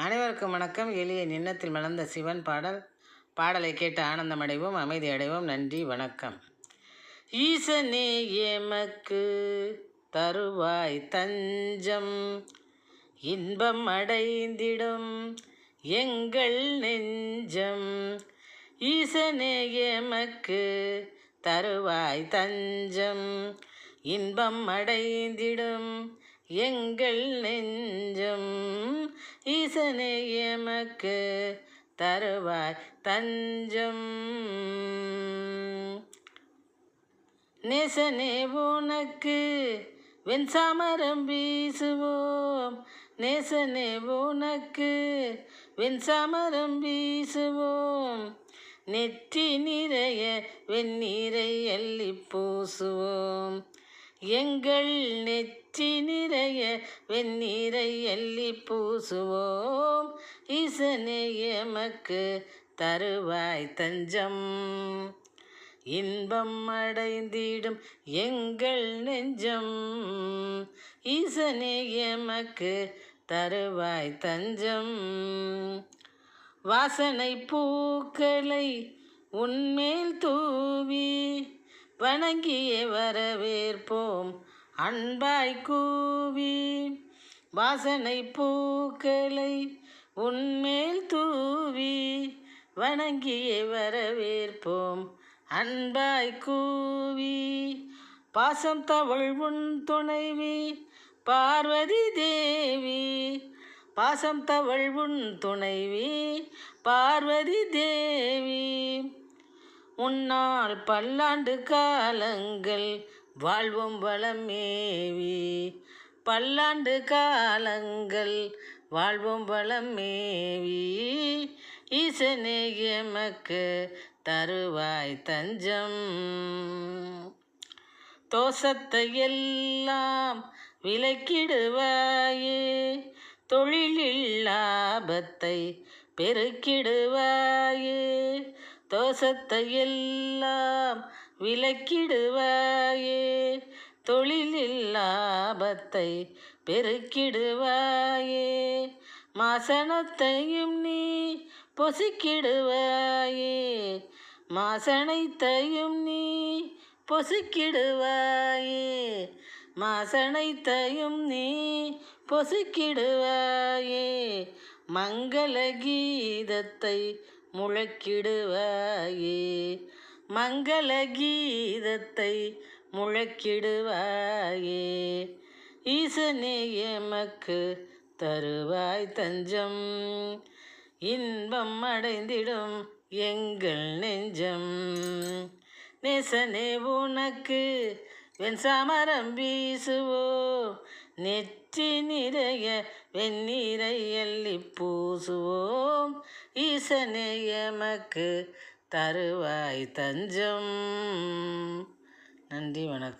அனைவருக்கும் வணக்கம். எளிய நின்னத்தில் மலர்ந்த சிவன் பாடல். பாடலை கேட்டு ஆனந்தம் அடைவோம் அமைதி அடைவோம். நன்றி வணக்கம். ஈசனே எமக்கு தருவாய் தஞ்சம். இன்பம் அடைந்திடும் எங்கள் நெஞ்சம். ஈசனே எமக்கு தருவாய் தஞ்சம். இன்பம் அடைந்திடும் எங்கள் நெஞ்சம் ஈசனே எமக்கு தருவாய் தஞ்சம். நேசனே உனக்கு வெண்சாமரம் வீசுவோம். நேசனே உனக்கு வெண்சாமரம் வீசுவோம். நெற்றி நிறைய வெந்நீரை அள்ளி பூசுவோம். எங்கள் நெற்றி நிறைய வெந்நீரை எள்ளி பூசுவோம். ஈசனே எமக்கு தருவாய் தஞ்சம். இன்பம் அடைந்திடும் எங்கள் நெஞ்சம். ஈசனே எமக்கு தருவாய் தஞ்சம். வாசனை பூக்களை உன்மேல் தூவி வணங்கிய வரவேற்போம். அன்பாய் கூவி வாசனை பூக்களை உன்மேல் தூவி வணங்கிய வரவேற்போம். அன்பாய் கூவி பாசம் தவள் உன் துணைவி பார்வதி தேவி. பாசம் தவள் உன் துணைவி பார்வதி தேவி. உன்னால் பல்லாண்டு காலங்கள் வாழ்வும் வளமேவி. பல்லாண்டு காலங்கள் வாழ்வும் வளமேவி. ஈசனே எமக்கு தருவாய் தஞ்சம். தோசத்தை எல்லாம் விலக்கிடுவாயே. தொழிலில் லாபத்தை பெருக்கிடுவாயே. தோசத்தை எல்லாம் விலக்கிடுவாயே. தொழிலில் லாபத்தை பெருக்கிடுவாயே. மாசனத்தையும் நீ பொசுக்கிடுவாயே. மாசனைத்தையும் நீ பொசுக்கிடுவாயே. மாசனைத்தையும் நீ பொசுக்கிடுவாயே. மங்கள கீதத்தை முழக்கிடுவாயே மங்கள கீதத்தை முழக்கிடுவாயே ஈசனே எமக்கு தருவாய் தஞ்சம். இன்பம் அடைந்திடும் எங்கள் நெஞ்சம். நேசனே உனக்கு வெண் சாமரம் வீசுவோ நெற்றி நிறைய வெந்நீரை எள்ளி பூசுவோம். ஈசனே எமக்கு தருவாய் தஞ்சம். நன்றி வணக்கம்.